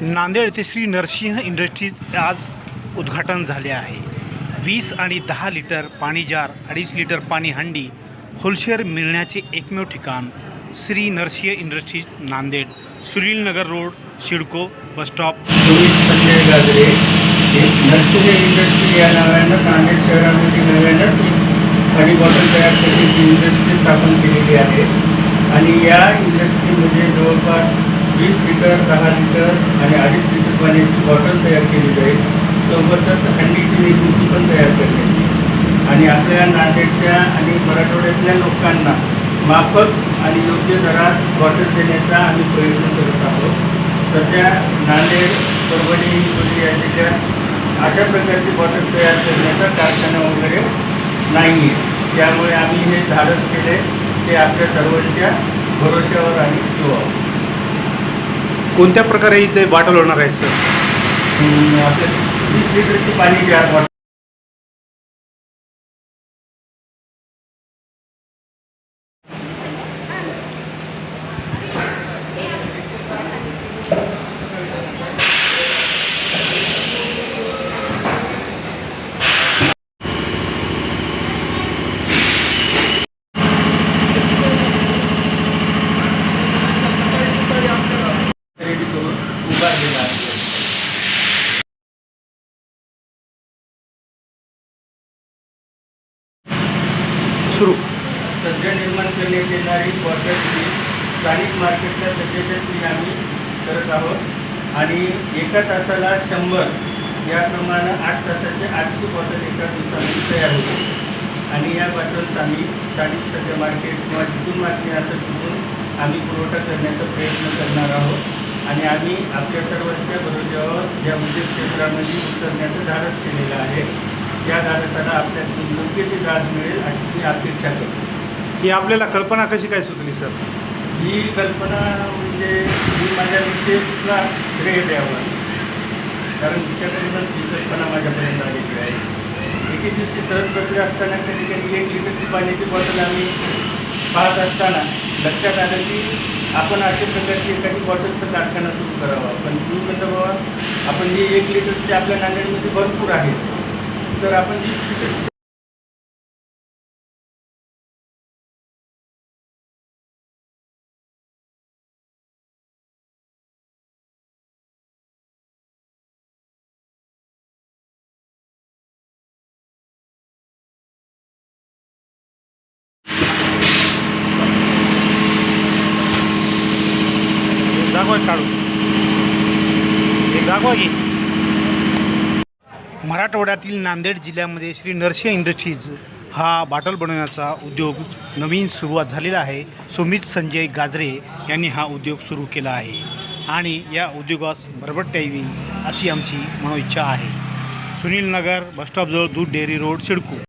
नांदेड येथे श्री नरसिंह इंडस्ट्रीज आज उद्घाटन झाले आहे. वीस आणि दहा लिटर पाणी जार अडीच लिटर पाणी हंडी होलशेअर मिळण्याचे एकमेव ठिकाण Shri Narsinh industries Nanded. Sunilnagar road Cidco bus stop Sumit Sanjay Gajare. Narsinh industry या नावानं नांदेड शहरामध्ये नव्यानं पाणी बॉटल तयार करण्याची इंडस्ट्री स्थापन केलेली आहे. आणि या इंडस्ट्रीमध्ये जवळपास वीस लिटर दहा लिटर आणि अडीच लिटर पाण्याची बॉटल तयार केली जाईल. सोबतच हंडीची निर्मिती पण तयार करण्यात येईल. आणि आपल्या नांदेडच्या आणि मराठवाड्यातल्या लोकांना माफक आणि योग्य दरात बॉटल देण्याचा आम्ही प्रयत्न करत आहोत. सध्या नांदेड परभणी हिंगोली या जिल्ह्यात अशा प्रकारची बॉटल तयार करण्याचा कारखाना वगैरे नाही आहे त्यामुळे आम्ही हे धाडस केले ते आपल्या सर्वांच्या भरोश्यावर आणि ठेवावं. कोणत्या प्रकारे इथे बाटल होणार आहे सर आपल्या वीस लिटरची पाणी जार बॉटल सुरू. सध्या निर्माण करण्यात येणारी वॉटर ही स्थानिक मार्केटला सध्याच्या स्थिती आम्ही करत आहोत. आणि एका तासाला शंभर याप्रमाणे आठ तासाचे आठशे बॉटल एका दिवसामध्ये तयार होते. आणि या बॉटल्स आम्ही स्थानिक सध्या मार्केट किंवा जिथून मार्केट असं तिथून आम्ही पुरवठा करण्याचा प्रयत्न करणार आहोत. आणि आम्ही आपल्या सर्वांच्या बरोबर या उद्योग क्षेत्रामध्ये उतरण्याचं धाडस केलेलं आहे या धाडसाला आपल्यातून योग्य ती दाद मिळेल अशी मी अपेक्षा करतो. ही आपल्याला कल्पना कशी काय सुचली सर? ही कल्पना म्हणजे मी माझ्या मिसेसला श्रेय द्यावं. कारण तिच्याकडूनच ही कल्पना माझ्यापर्यंत आलेली आहे. एके दिवशी सहज बसले असताना कधी कधी एक लिटरची पाण्याची बॉटल आम्ही पाहत असताना लक्षात आलं की आपण अशा प्रकारची एखादी बॉटलचा कारखाना सुरू करावा. पण मी म्हणलं बाबा आपण जी एक लिटरची आपल्या नांदेडमध्ये भरपूर आहे तर आपण वीस लिटर दाखवा काढू एक दाखवा की मराठवाड्यातील नांदेड जिल्ह्यामध्ये श्री नरसिंह इंडस्ट्रीज हा बाटल बनवण्याचा उद्योग नवीन सुरुवात झालेला आहे. सुमित संजय गाजरे यांनी हा उद्योग सुरू केला आहे. आणि या उद्योगास भरभट्ट यावी अशी आमची मनोइच्छा आहे. सुनील नगर बसस्टॉपजवळ दूध डेअरी रोड सिडको.